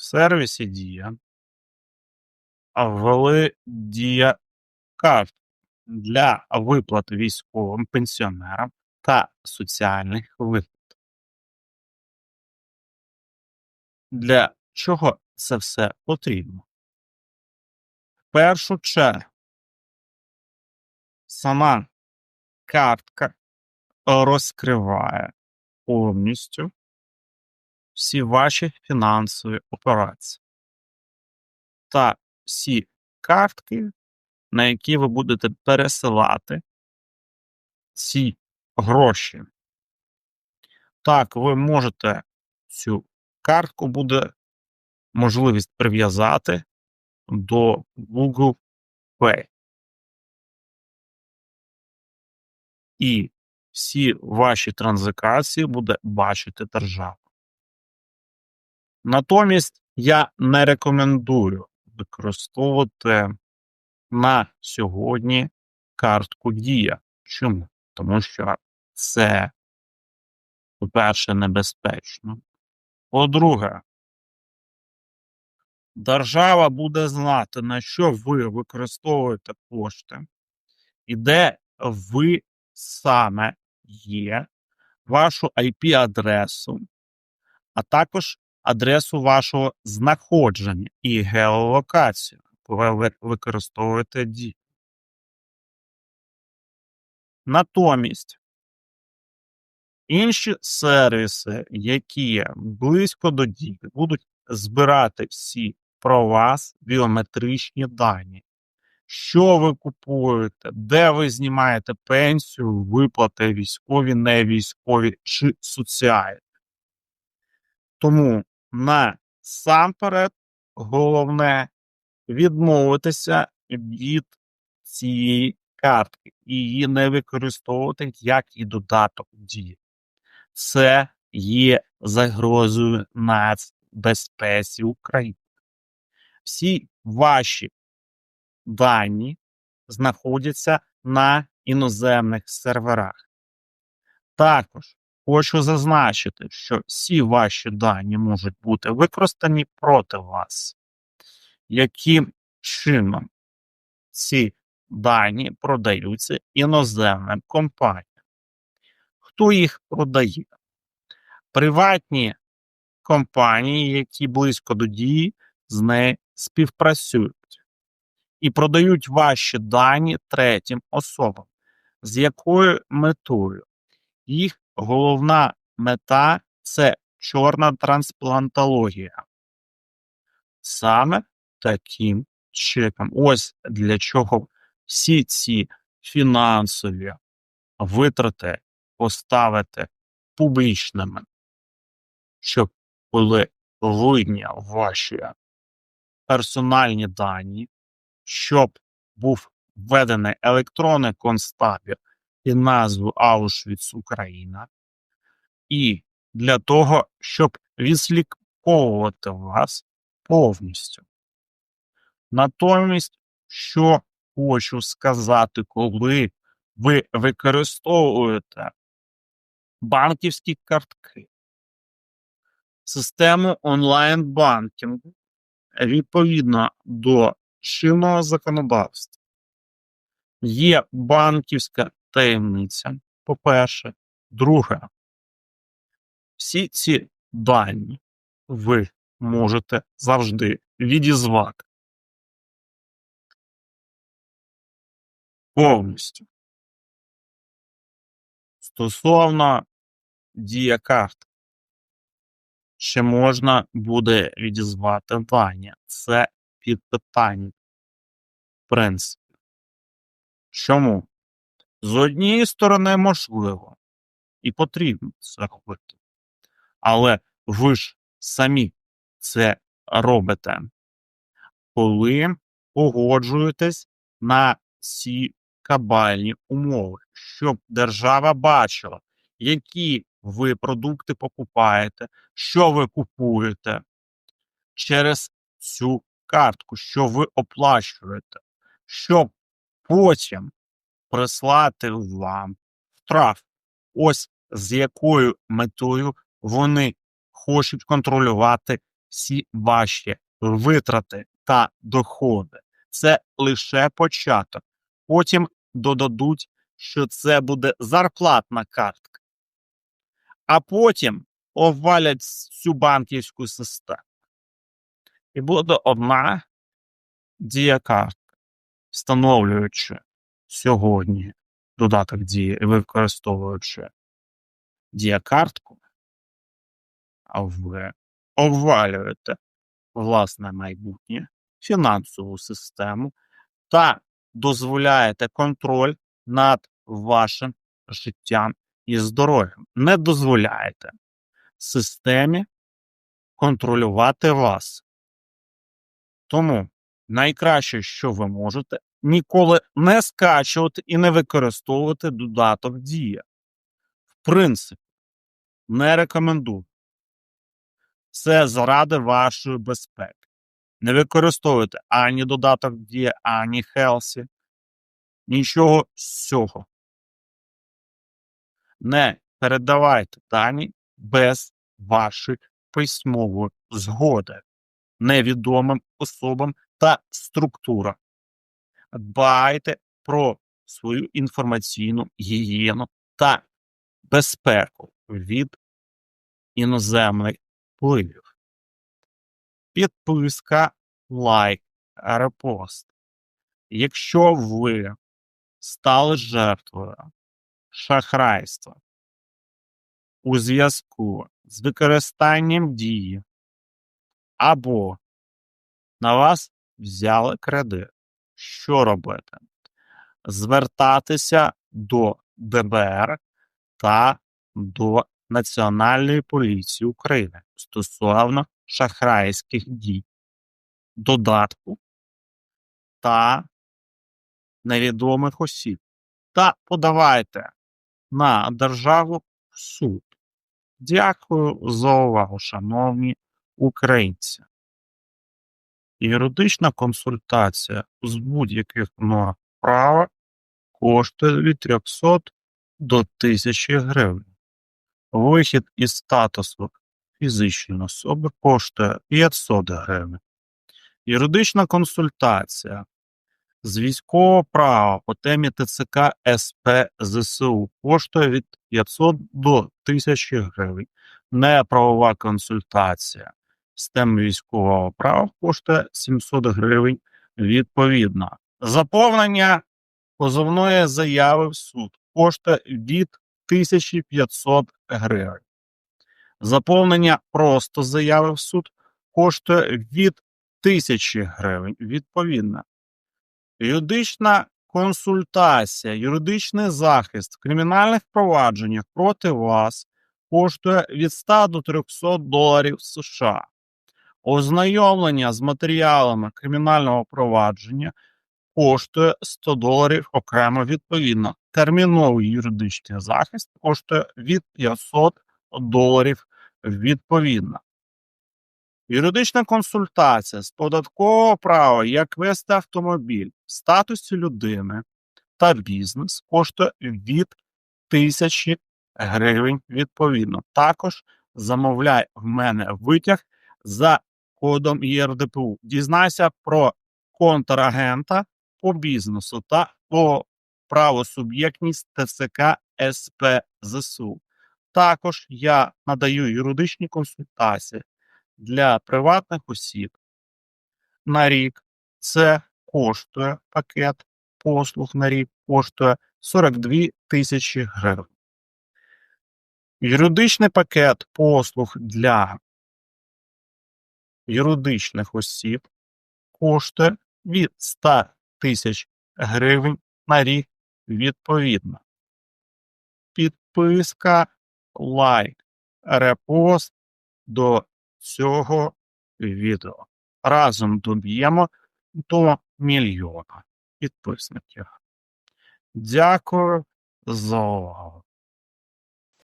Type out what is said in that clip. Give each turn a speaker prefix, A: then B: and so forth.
A: В сервісі Дія ввели Дія карту для виплат військовим пенсіонерам та соціальних виплат. Для чого це все потрібно? В першу чергу сама картка розкриває повністю всі ваші фінансові операції та всі картки, на які ви будете пересилати ці гроші. Так, ви можете цю картку буде можливість прив'язати до Google Pay. І всі ваші транзакції буде бачити держава. Натомість я не рекомендую використовувати на сьогодні картку Дія. Чому? Тому що це, по-перше, небезпечно. По-друге, держава буде знати, на що ви використовуєте кошти, і де ви саме є, вашу IP-адресу, а також адресу вашого знаходження і геолокацію, ви використовуєте дію. Натомість інші сервіси, які близько до дії, будуть збирати всі про вас біометричні дані. Що ви купуєте, де ви знімаєте пенсію, виплати військові, не військові чи соціальні. Тому насамперед головне відмовитися від цієї картки і її не використовувати як і додаток дії. Це є загрозою нацбезпеці України. Всі ваші дані знаходяться на іноземних серверах. Також хочу зазначити, що всі ваші дані можуть бути використані проти вас. Яким чином ці дані продаються іноземним компаніям? Хто їх продає? Приватні компанії, які близько до дії, з нею співпрацюють і продають ваші дані третім особам. З якою метою? Їх головна мета це чорна трансплантологія. Саме таким чином. Ось для чого всі ці фінансові витрати поставити публічними, щоб були видні ваші персональні дані, щоб був введений електронний концтабір і назву Аушвіц Україна, і для того, щоб відслідковувати вас повністю. Натомість, що хочу сказати, коли ви використовуєте банківські картки, систему онлайн-банкінгу відповідно до чинного законодавства, є банківська таємниця, по-перше, друге, всі ці дані ви можете завжди відізвати. Повністю. Стосовно дія карт, ще можна буде відізвати дані. Це під питання. В принципі. Чому? З однієї сторони, можливо, і потрібно це робити. Але ви ж самі це робите, коли погоджуєтесь на ці кабальні умови, щоб держава бачила, які ви продукти покупаєте, що ви купуєте через цю картку, що ви оплачуєте, щоб потім прислати вам штраф. Ось з якою метою вони хочуть контролювати всі ваші витрати та доходи. Це лише початок. Потім додадуть, що це буде зарплатна картка. А потім обвалять всю банківську систему. І буде одна дія-картка, встановлюючи сьогодні додаток дії використовуючи дія-картку, а ви обвалюєте власне майбутнє, фінансову систему та дозволяєте контроль над вашим життям і здоров'ям. Не дозволяєте системі контролювати вас. Тому найкраще, що ви можете, ніколи не скачувати і не використовувати додаток Дія. В принципі, не рекомендую. Це заради вашої безпеки. Не використовуйте ані додаток Дія, ані Хелсі. Нічого з цього. Не передавайте дані без вашої письмової згоди невідомим особам та структурам. Дбайте про свою інформаційну гігієну та безпеку від іноземних впливів. Підписка, лайк, репост. Якщо ви стали жертвою шахрайства у зв'язку з використанням дії або на вас взяли кредит, що робити? Звертатися до ДБР та до Національної поліції України стосовно шахрайських дій, додатку та невідомих осіб. Та подавайте на державу в суд. Дякую за увагу, шановні українці. Юридична консультація з будь-яких норм права коштує від 300 до 1000 гривень. Вихід із статусу фізичної особи коштує 500 гривень. Юридична консультація з військового права по темі ТЦК СП ЗСУ коштує від 500 до 1000 гривень. Неправова консультація з теми військового права коштує 700 гривень відповідно. Заповнення позовної заяви в суд коштує від 1500 гривень. Заповнення просто заяви в суд коштує від 1000 гривень відповідно. Юридична консультація, юридичний захист в кримінальних провадженнях проти вас коштує від 100 до 300 доларів США. Ознайомлення з матеріалами кримінального провадження коштує 100 доларів окремо відповідно. Терміновий юридичний захист коштує від 500 доларів відповідно. Юридична консультація з податкового права, як вести автомобіль в статусі людини та бізнес коштує від 1000 гривень відповідно. Також замовляй в мене витяг за кодом ЄРДПУ. Дізнайся про контрагента по бізнесу та по правосуб'єктність ТЦК СП ЗСУ. Також я надаю юридичні консультації для приватних осіб. На рік це коштує пакет послуг на рік коштує 42 тисячі гривень. Юридичний пакет послуг для юридичних осіб коштує від 100 тисяч гривень на рік відповідно. Підписка, лайк, репост до цього відео. Разом доб'ємо до мільйона підписників. Дякую за увагу.